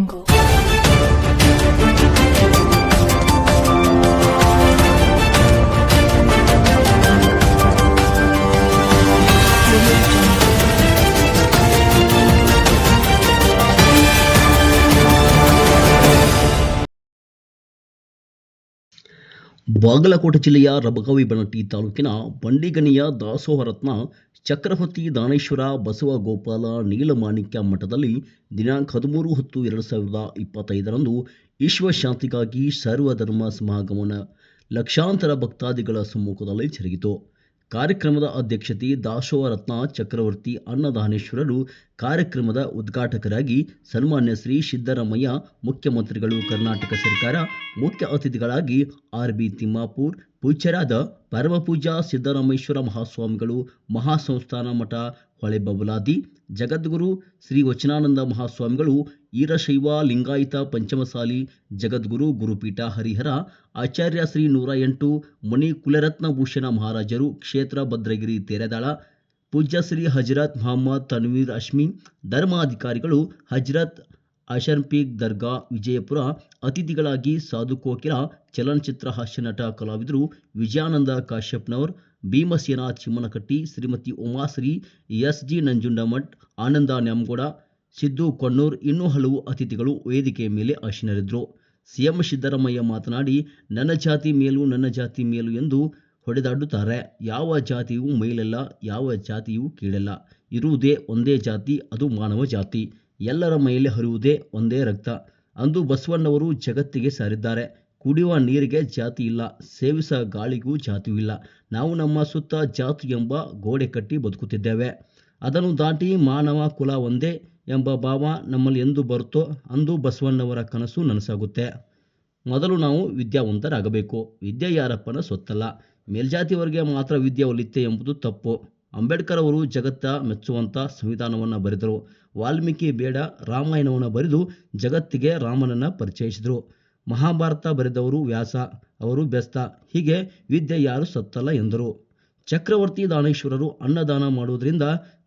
jungle. Bagalkot ಜಿಲ್ಲೆಯ ರಬಕವಿ ಬನಟ್ಟಿ ತಾಲೂಕಿನ ಬಂಡಿಗಣಿಯ ದಾಸೋಹ ರತ್ನ ಚಕ್ರವರ್ತಿ ದಾನೇಶ್ವರ ಬಸವ ಗೋಪಾಲ ನೀಲಮಾಣಿಕ್ಯ ಮಠದಲ್ಲಿ ದಿನಾಂಕ ಹದಿಮೂರು ಹತ್ತು ಎರಡು ಸಾವಿರದ ಇಪ್ಪತ್ತೈದರಂದು ವಿಶ್ವಶಾಂತಿಗಾಗಿ ಸರ್ವಧರ್ಮ ಸಮಾಗಮನ ಲಕ್ಷಾಂತರ ಭಕ್ತಾದಿಗಳ ಸಮ್ಮುಖದಲ್ಲಿ ಜರುಗಿತು. ಕಾರ್ಯಕ್ರಮದ ಅಧ್ಯಕ್ಷತೆ ದಾಸೋಹ ರತ್ನ ಚಕ್ರವರ್ತಿ ಅನ್ನದಾನೇಶ್ವರರು, ಕಾರ್ಯಕ್ರಮದ ಉದ್ಘಾಟಕರಾಗಿ ಸನ್ಮಾನ್ಯ ಶ್ರೀ ಸಿದ್ದರಾಮಯ್ಯ, ಮುಖ್ಯಮಂತ್ರಿಗಳು ಕರ್ನಾಟಕ ಸರ್ಕಾರ, ಮುಖ್ಯ ಅತಿಥಿಗಳಾಗಿ ಆರ್ ಬಿ ತಿಮ್ಮಾಪುರ್, ಪೂಜ್ಯರಾದ ಪರಮಪೂಜಾ ಸಿದ್ದರಾಮೇಶ್ವರ ಮಹಾಸ್ವಾಮಿಗಳು, ಮಹಾಸಂಸ್ಥಾನ ಮಠ ಹೊಳೆಬಬಲಾದಿ ಜಗದ್ಗುರು ಶ್ರೀ ವಚನಾನಂದ ಮಹಾಸ್ವಾಮಿಗಳು, ಈರಶೈವ ಲಿಂಗಾಯತ ಪಂಚಮಸಾಲಿ, ಜಗದ್ಗುರು ಗುರುಪೀಠ ಹರಿಹರ, ಆಚಾರ್ಯ ಶ್ರೀ ನೂರ ಎಂಟು ಮಣಿ ಕುಲರತ್ನಭೂಷಣ ಮಹಾರಾಜರು, ಕ್ಷೇತ್ರ ಭದ್ರಗಿರಿ ತೇರದಾಳ, ಪೂಜ್ಯ ಶ್ರೀ ಹಜರತ್ ಮೊಹಮ್ಮದ್ ತನ್ವೀರ್ ಅಶ್ಮಿ, ಧರ್ಮಾಧಿಕಾರಿಗಳು, ಹಜರತ್ ಅಶರ್ಪೀಕ್ ದರ್ಗಾ ವಿಜಯಪುರ, ಅತಿಥಿಗಳಾಗಿ ಸಾಧು ಕೋಕಿಲ, ಚಲನಚಿತ್ರ ಹಾಸ್ಯ ನಟ ಕಲಾವಿದರು ವಿಜಯಾನಂದ ಕಾಶ್ಯಪ್ನವರ್ ಭೀಮಸೇನ ಚಿಮ್ಮನಕಟ್ಟಿ, ಶ್ರೀಮತಿ ಉಮಾಶ್ರೀ ಎಸ್ ಜಿ ನಂಜುಂಡಮಠ್, ಆನಂದ ನ್ಯಾಮಗೌಡ, ಸಿದ್ದು ಕೊಣ್ಣೂರ್ ಇನ್ನೂ ಹಲವು ಅತಿಥಿಗಳು ವೇದಿಕೆಯ ಮೇಲೆ ಆಶೀನರಿದ್ದರು. ಸಿಎಂ ಸಿದ್ದರಾಮಯ್ಯ ಮಾತನಾಡಿ, ನನ್ನ ಜಾತಿ ಮೇಲು, ನನ್ನ ಜಾತಿ ಮೇಲು ಎಂದು ಹೊಡೆದಾಡುತ್ತಾರೆ. ಯಾವ ಜಾತಿಯೂ ಮೇಲಲ್ಲ, ಯಾವ ಜಾತಿಯೂ ಕೀಳಲ್ಲ. ಇರುವುದೇ ಒಂದೇ ಜಾತಿ, ಅದು ಮಾನವ ಜಾತಿ. ಎಲ್ಲರ ಮೈಲಿ ಹರಿಯುವುದೇ ಒಂದೇ ರಕ್ತ. ಅಂದು ಬಸವಣ್ಣವರು ಜಗತ್ತಿಗೆ ಸಾರಿದ್ದಾರೆ. ಕುಡಿಯುವ ನೀರಿಗೆ ಜಾತಿ ಇಲ್ಲ ಸೇವಿಸುವ ಗಾಳಿಗೂ ಜಾತಿಯೂ ಇಲ್ಲ. ನಾವು ನಮ್ಮ ಸುತ್ತ ಜಾತಿ ಎಂಬ ಗೋಡೆ ಕಟ್ಟಿ ಬದುಕುತ್ತಿದ್ದೇವೆ. ಅದನ್ನು ದಾಟಿ ಮಾನವ ಕುಲ ಒಂದೇ ಎಂಬ ಭಾವ ನಮ್ಮಲ್ಲಿ ಎಂದು ಬರುತ್ತೋ ಅಂದು ಬಸವಣ್ಣವರ ಕನಸು ನನಸಾಗುತ್ತೆ. ಮೊದಲು ನಾವು ವಿದ್ಯಾವಂತರಾಗಬೇಕು. ವಿದ್ಯೆ ಯಾರಪ್ಪನ ಸೊತ್ತಲ್ಲ. ಮೇಲ್ಜಾತಿಯವರಿಗೆ ಮಾತ್ರ ವಿದ್ಯೆ ಒಲಿತೆ ಎಂಬುದು ತಪ್ಪು. ಅಂಬೇಡ್ಕರ್ ಅವರು ಜಗತ್ತ ಮೆಚ್ಚುವಂಥ ಸಂವಿಧಾನವನ್ನು ಬರೆದರು. ವಾಲ್ಮೀಕಿ ಬೇಡ, ರಾಮಾಯಣವನ್ನು ಬರೆದು ಜಗತ್ತಿಗೆ ರಾಮನನ್ನು ಪರಿಚಯಿಸಿದರು. ಮಹಾಭಾರತ ಬರೆದವರು ವ್ಯಾಸ, ಅವರು ಬೆಸ್ತ ಹೀಗೆ ವಿದ್ಯೆ ಯಾರು ಸತ್ತಲ್ಲ ಎಂದರು. ಚಕ್ರವರ್ತಿ ದಾನೇಶ್ವರರು ಅನ್ನದಾನ ಮಾಡುವುದರಿಂದ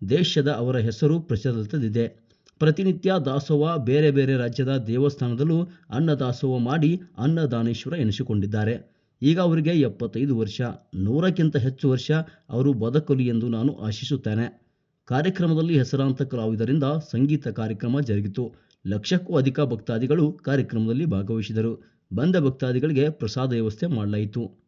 ದೇಶದ ಅವರ ಹೆಸರು ಪ್ರಚಲಿತದಿದೆ. ಪ್ರತಿನಿತ್ಯ ದಾಸೋಹ ಬೇರೆ ಬೇರೆ ರಾಜ್ಯದ ದೇವಸ್ಥಾನದಲ್ಲೂ ಅನ್ನದಾಸೋಹ ಮಾಡಿ ಅನ್ನದಾನೇಶ್ವರ ಎನಿಸಿಕೊಂಡಿದ್ದಾರೆ. ಈಗ ಅವರಿಗೆ ಎಪ್ಪತ್ತೈದು ವರ್ಷ, ನೂರಕ್ಕಿಂತ ಹೆಚ್ಚು ವರ್ಷ ಅವರು ಬದುಕಲಿ ಎಂದು ನಾನು ಆಶಿಸುತ್ತೇನೆ. ಕಾರ್ಯಕ್ರಮದಲ್ಲಿ ಹೆಸರಾಂತ ಕಲಾವಿದರಿಂದ ಸಂಗೀತ ಕಾರ್ಯಕ್ರಮ ಜರುಗಿತು. ಲಕ್ಷಕ್ಕೂ ಅಧಿಕ ಭಕ್ತಾದಿಗಳು ಕಾರ್ಯಕ್ರಮದಲ್ಲಿ ಭಾಗವಹಿಸಿದರು. ಬಂದ ಭಕ್ತಾದಿಗಳಿಗೆ ಪ್ರಸಾದ ವ್ಯವಸ್ಥೆ ಮಾಡಲಾಯಿತು.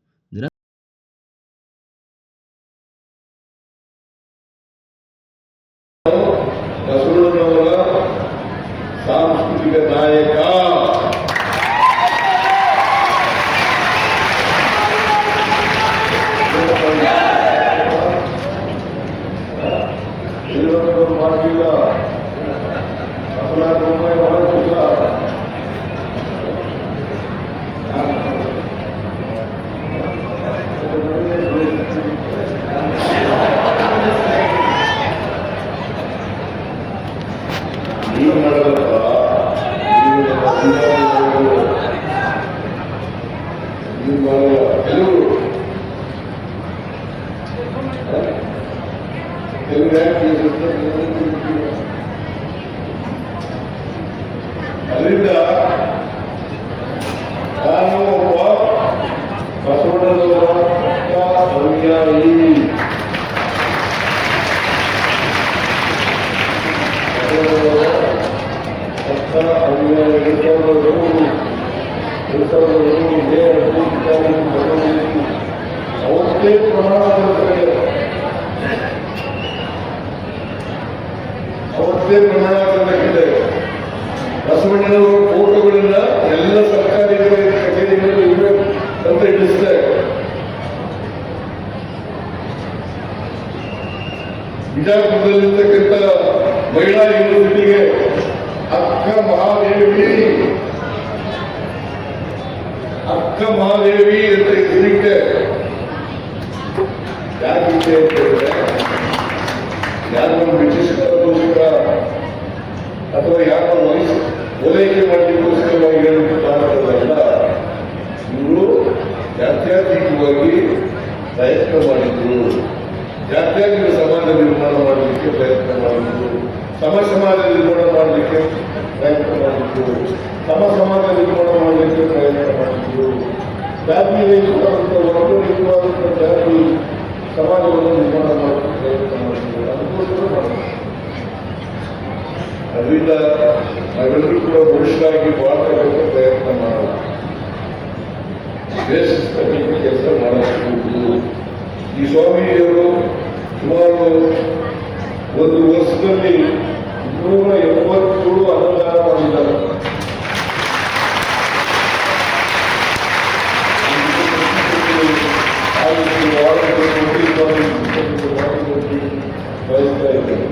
हे अधिकारी औषधे प्रमाण औषधे ಮಹಾದೇವಿ ಅಂತ ಹೆಸರಿಟ್ಟೆ ಯಾಕೆ ಅಂತ ಹೇಳಿದ್ರೆ? ಯಾರೋ ಬ್ರಿಟಿಷರಿಗೋಸ್ಕರ ಅಥವಾ ಯಾರೋ ವಯಸ್ಸು ಓಲೈಕೆ ಮಾಡಲಿಕ್ಕೋಸ್ಕರವಾಗಿ ಹೇಳಬೇಕಾದಲ್ಲ ಇವರು ಜಾತ್ಯಾತೀತವಾಗಿ ಪ್ರಯತ್ನ ಮಾಡಿದ್ರು. ಜಾತ್ಯಾತೀತ ಸಮಾಜ ನಿರ್ಮಾಣ ಮಾಡಲಿಕ್ಕೆ ಪ್ರಯತ್ನ ಮಾಡಿದ್ರು. ಸಮ ಸಮಾಜ ನಿರ್ಮಾಣ ಮಾಡಲಿಕ್ಕೆ ಪ್ರಯತ್ನ ಮಾಡಿದ್ರು. ಸಮ ಸಮಾಜ ನಿರ್ಮಾಣ ಮಾಡಲಿಕ್ಕೆ ಪ್ರಯತ್ನ ಮಾಡಿದ್ರು. ಜಾತಿ ರಹಿತವಾದಂಥ ಒಂದು ರಹಿತವಾದಂಥ ಜಾತಿ ಸಮಾಜವನ್ನು ನಿರ್ಮಾಣ ಮಾಡುವ ಪ್ರಯತ್ನ ಮಾಡಿದ್ರು ಅದಕ್ಕೋಸ್ಕರ ಅದರಿಂದ ನಾವೆಲ್ಲರೂ ಕೂಡ ಮನುಷ್ಯರಾಗಿ ಬಾಳ್ತಕ್ಕಂಥ ಪ್ರಯತ್ನ ಮಾಡೋಣ ಬೇಸಿಸ್ತಕ್ಕಂಥ ಕೆಲಸ ಮಾಡಬೇಕು ಈ ಸ್ವಾಮೀಜಿಯವರು ಸುಮಾರು ಒಂದು ವರ್ಷದಲ್ಲಿ ಬಯಸ್ತಾ ಇದ್ದೇನೆ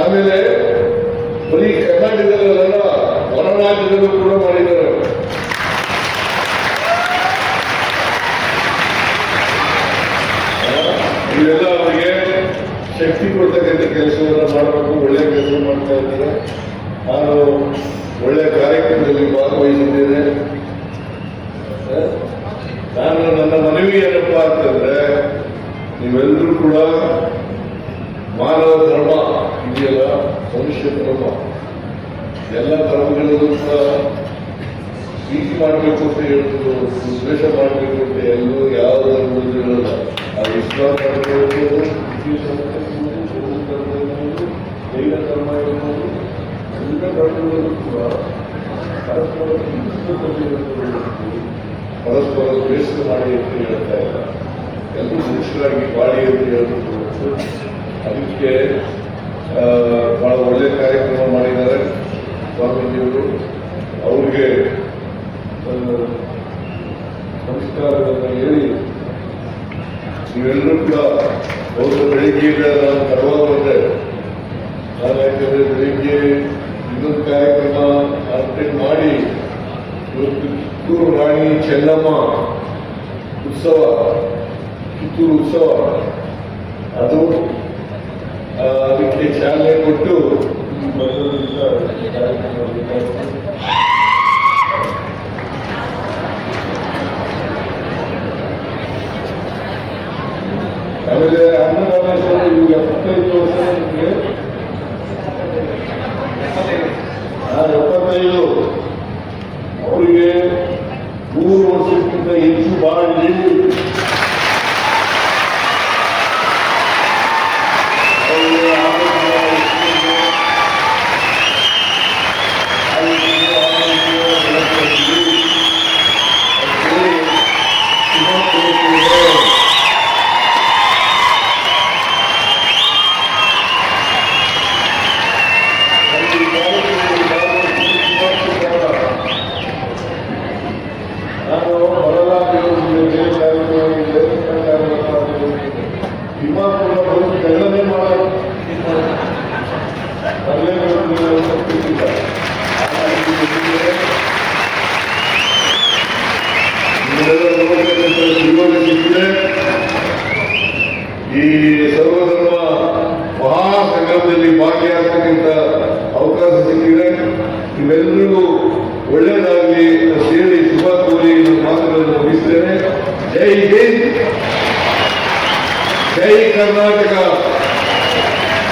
ಆಮೇಲೆ ಬರೀ ಕರ್ನಾಟಕದಲ್ಲ ಹೊರ ಕೂಡ ಮಾಡಿದ್ದಾರೆ. ಇವೆಲ್ಲ ಅವರಿಗೆ ಶಕ್ತಿ ಕೊಡ್ತಕ್ಕಂಥ ಕೆಲಸವನ್ನು ಮಾಡಬೇಕು, ಒಳ್ಳೆ ಕೆಲಸ ಮಾಡ್ತಾ ಇದ್ದಾರೆ? ನಾನು ಒಳ್ಳೆ ಕಾರ್ಯಕ್ರಮದಲ್ಲಿ ಭಾಗವಹಿಸಿದ್ದೇನೆ. ನಾನು ನನ್ನ ಮನವಿ ಏನಪ್ಪ ಅಂತಂದ್ರೆ ನೀವೆಲ್ಲರೂ ಕೂಡ ಮಾನವ ಧರ್ಮ ಇದೆಯಲ್ಲ, ಮನುಷ್ಯ ಧರ್ಮ. ಎಲ್ಲ ಧರ್ಮಗಳಲ್ಲೂ ಕೂಡ ಪ್ರೀತಿ ಮಾಡಬೇಕು ಅಂತ ಹೇಳ್ಬೋದು, ದ್ವೇಷ ಮಾಡಬೇಕು ಅಂತ ಎಲ್ಲರೂ ಯಾವ ಧರ್ಮದಲ್ಲಿ ಹೇಳಲ್ಲ. ಅದು ಇಸ್ಲಾಂ ಧರ್ಮ ಧರ್ಮ ಇರ್ಬೋದು, ಜೈನ ಧರ್ಮ ಇರ್ಬೋದು ಎಲ್ಲ ಧರ್ಮಗಳಲ್ಲೂ ಕೂಡ ಪರಸ್ಪರ ಪರಸ್ಪರ ದ್ವೇಷ ಮಾಡಿ ಅಂತ ಹೇಳ್ತಾ ಇಲ್ಲ. ಎಲ್ಲರೂ ಮನುಷ್ಯರಾಗಿ ಬಾಳಿ ಅಂತ ಹೇಳ್ಬೋದು ಅದಕ್ಕೆ ಭಾಳ ಒಳ್ಳೆಯ ಒಳ್ಳೆ ಕಾರ್ಯಕ್ರಮ ಮಾಡಿದ್ದಾರೆ ಸ್ವಾಮೀಜಿಯವರು. ಅವ್ರಿಗೆ ನಮಸ್ಕಾರಗಳನ್ನು ಹೇಳಿ, ನೀವೆಲ್ಲರೂ ಕೂಡ ಅವರು ಬೆಳಿಗ್ಗೆ ನಾನು ತರುವಾಗ ಬಂದೆ ನಾನು ಯಾಕಂದರೆ ಬೆಳಿಗ್ಗೆ ಇನ್ನೊಂದು ಕಾರ್ಯಕ್ರಮ ಅಟೆಂಡ್ ಮಾಡಿ, ಇವತ್ತು ರಾಣಿ ಚೆನ್ನಮ್ಮ ಉತ್ಸವ ಕಿತ್ತೂರು ಉತ್ಸವ. ಅದು ಅದಕ್ಕೆ ಚಾಲನೆ ಕೊಟ್ಟು ಆಮೇಲೆ ಅನ್ನದಾನೇಶ್ವರ ಈಗ ಎಪ್ಪತ್ತೈದು ವರ್ಷ ಎಪ್ಪತ್ತೈದು. ಅವರಿಗೆ ಮೂರು ವರ್ಷಕ್ಕಿಂತ ಹೆಚ್ಚು ಬಾಳಿ ಇವೆಲ್ಲರಿಗೂ ಒಳ್ಳೆಯದಾಗಲಿ ಅಂತ ಹೇಳಿ ಶುಭ ಕೋರಿ ಮಾತುಗಳನ್ನು ಮುಗಿಸ್ತೇನೆ. ಜೈ ಹಿಂದ್. ಜೈ ಕರ್ನಾಟಕ.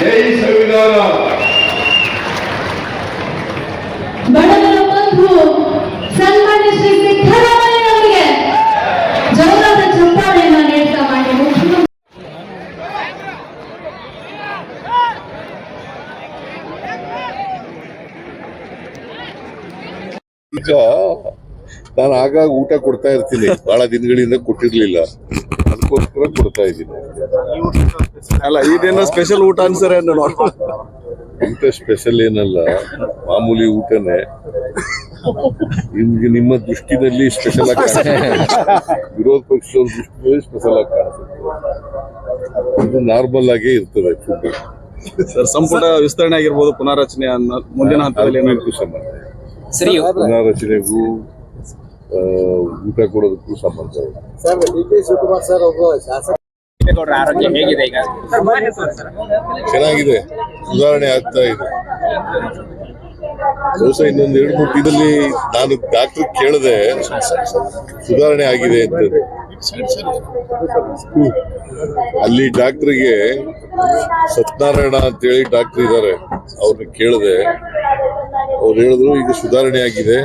ಜೈ ಸಂವಿಧಾನ. ಈಗ ನಾನು ಆಗಾಗ ಊಟ ಕೊಡ್ತಾ ಇರ್ತೀನಿ. ಬಹಳ ದಿನಗಳಿಂದ ಕೊಟ್ಟಿರ್ಲಿಲ್ಲ. ಅದಕ್ಕೋಸ್ಕರ ಕೊಡ್ತಾ ಇದ್ದೀನಿ. ಅಲ್ಲ ಇದೇನೋ ಸ್ಪೆಷಲ್ ಊಟ ಅನ್ಸರೆ ಊಟ ಸ್ಪೆಷಲ್ ಏನಲ್ಲ ಮಾಮೂಲಿ ಊಟನೇ. ನಿಮ್ಗೆ ನಿಮ್ಮ ದೃಷ್ಟಿನಲ್ಲಿ ಸ್ಪೆಷಲ್ ಆಗಿ ವಿರೋಧ ಪಕ್ಷದ ದೃಷ್ಟಿನಲ್ಲಿ ಸ್ಪೆಷಲ್ ಆಗಿ ಕಾಣಿಸುತ್ತೆ. ಇದು ನಾರ್ಮಲ್ ಆಗೇ ಇರ್ತದೆ ಫುಡ್ ಸಂಪುಟ ವಿಸ್ತರಣೆ ಆಗಿರ್ಬೋದು ಪುನಾರಚನೆ ಅನ್ನೋ ಮುಂದಿನ ಹಂತದಲ್ಲಿ ಏನಾದ್ರು ಅದಕ್ಕೂ ಸಂಬಂಧ ಪುನಾರಚನೆಗೂ ಊಟ ಕೊಡೋದಕ್ಕೂ ಸಂಬಂಧ ಇದೆ sir D K Shivakumar sir ಒಬ್ಬ ಶಾಸಕ ದೇವೇಗೌಡರ ಆರೋಗ್ಯ ಹೇಗಿದೆ ಈಗ? ಚೆನ್ನಾಗಿದೆ. ಸುಧಾರಣೆ ಆಗ್ತಾ ಇದೆ. ಬಹುಶಃ ಇನ್ನೊಂದು ಎರಡು ಮೂರು ದಿನದಲ್ಲಿ ನಾನು ಡಾಕ್ಟರ್ ಕೇಳಿದೆ ಸುಧಾರಣೆ ಆಗಿದೆ ಅಂತ. ಅಲ್ಲಿ ಡಾಕ್ಟರ್ಗೆ ಸತ್ಯನಾರಾಯಣ ಅಂತೇಳಿ ಡಾಕ್ಟರ್ ಇದ್ದಾರೆ ಅವ್ರನ್ನ ಕೇಳಿದೆ. ಅವ್ರು ಹೇಳಿದ್ರು ಈಗ ಸುಧಾರಣೆ ಆಗಿದೆ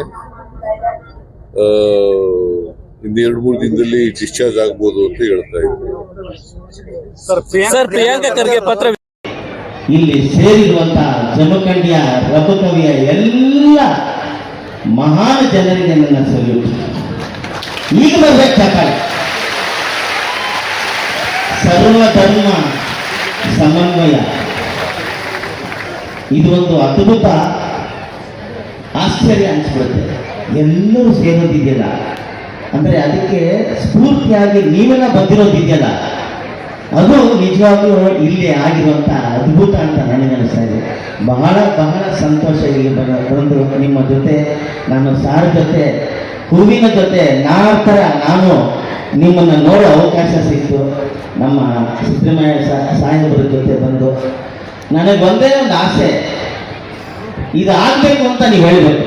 ಇನ್ನು ಎರಡು ಮೂರು ದಿನದಲ್ಲಿ ಡಿಸ್ಚಾರ್ಜ್ ಆಗ್ಬೋದು ಅಂತ ಹೇಳ್ತಾ ಇದ್ರು. ಸರ್ ಪ್ರಿಯಾಂಕಾ ಪತ್ರ ಇಲ್ಲಿ ಸೇರಿರುವಂತಹ ಜಮಖಂಡಿಯ ರಘುಕವಿಯ ಎಲ್ಲ ಮಹಾನ್ ಜನರಿಗೆ ನನ್ನ ಸಲ್ಯೂಟ್ ಈಗ ಬರ್ಬೇಕು ಚಪ್ಪಾಳೆ ಸರ್ವ ಧರ್ಮ ಸಮನ್ವಯ. ಇದು ಒಂದು ಅದ್ಭುತ ಆಶ್ಚರ್ಯ ಅನಿಸ್ಬಿಡುತ್ತೆ. ಎಲ್ಲರೂ ಸೇರೋದಿದೆಯಲ್ಲ. ಅಂದರೆ ಅದಕ್ಕೆ ಸ್ಫೂರ್ತಿಯಾಗಿ ನೀವೆಲ್ಲ ಬಂದಿರೋದಿದೆಯಲ್ಲ. ಅದು ನಿಜವಾಗ್ಲೂ ಇಲ್ಲಿ ಆಗಿರುವಂಥ ಅದ್ಭುತ ಅಂತ ನನಗೆ ಅನಿಸ್ತಾ ಇದೆ. ಬಹಳ ಬಹಳ ಸಂತೋಷ ಇಲ್ಲಿ ಬಂದು ನಿಮ್ಮ ಜೊತೆ, ನಾನು ಸಾರ ಜೊತೆ, ಹೂವಿನ ಜೊತೆ ಥರ ನಾನು ನಿಮ್ಮನ್ನು ನೋಡೋ ಅವಕಾಶ ಸಿಕ್ತು. ನಮ್ಮ ಸಿದ್ದರಾಮಯ್ಯ ಸಾಹೇಬರ ಜೊತೆ ಬಂದು ನನಗೆ ಒಂದೇ ಒಂದು ಆಸೆ. ಇದು ಆಗ್ಬೇಕು ಅಂತ ನೀವು ಹೇಳಬೇಕು.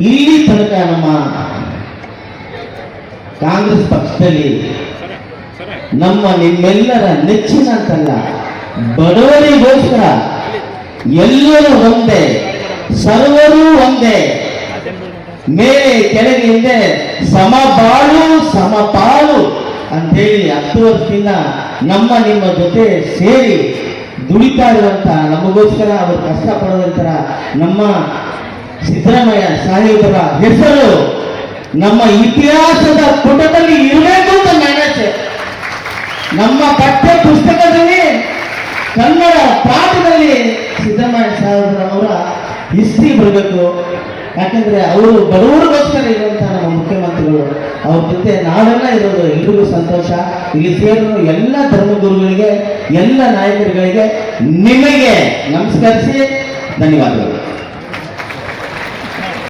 ಇಲ್ಲಿ ತನಕ ನಮ್ಮ ಕಾಂಗ್ರೆಸ್ ಪಕ್ಷದಲ್ಲಿ ನಮ್ಮ ನಿಮ್ಮೆಲ್ಲರ ನೆಚ್ಚಿನ ಅಂತಲ್ಲ ಬಡವರಿಗೋಸ್ಕರ ಎಲ್ಲರೂ ಒಂದೇ, ಸರ್ವರೂ ಒಂದೇ. ಮೇಲೆ ಕೆಳಗೆ ಹಿಂದೆ ಸಮಬಾಳು ಸಮಪಾಲು ಅಂತೇಳಿ ಹತ್ತು ವರ್ಷದಿಂದ ನಮ್ಮ ನಿಮ್ಮ ಜೊತೆ ಸೇರಿ ದುಡಿತಾ ಇರುವಂತ ನಮಗೋಸ್ಕರ ಅವರು ಕಷ್ಟ ಕಷ್ಟಪಡುವಂತರ ನಮ್ಮ ಸಿದ್ದರಾಮಯ್ಯ ಸಾಹೇಬರ ಹೆಸರು ನಮ್ಮ ಇತಿಹಾಸದ ಪುಟದಲ್ಲಿ ಇರಬೇಕು ಅಂತ ನನ್ನ ಆಸೆ. ನಮ್ಮ ಪಠ್ಯ ಪುಸ್ತಕದಲ್ಲಿ ಕನ್ನಡ ಪಾಠದಲ್ಲಿ ಸಿದ್ದರಾಮಯ್ಯ ಸಾಹೇಬರವರ ಹಿಸ್ಟ್ರಿ ಬರಬೇಕು ಯಾಕಂದ್ರೆ ಅವರು ಬಡವರಿಗೋಸ್ಕರ ಇರುವಂತಹ ನಮ್ಮ ಮುಖ್ಯಮಂತ್ರಿಗಳು, ಅವ್ರ ಜೊತೆ ನಾವೆಲ್ಲ ಇರೋದು ಎಲ್ರಿಗೂ ಸಂತೋಷ. ಇಲ್ಲಿ ಸೇರಿರೋ ಎಲ್ಲ ಧರ್ಮಗುರುಗಳಿಗೆ, ಎಲ್ಲ ನಾಯಕರುಗಳಿಗೆ ನಿಮಗೆ ನಮಸ್ಕರಿಸಿ ಧನ್ಯವಾದಗಳು.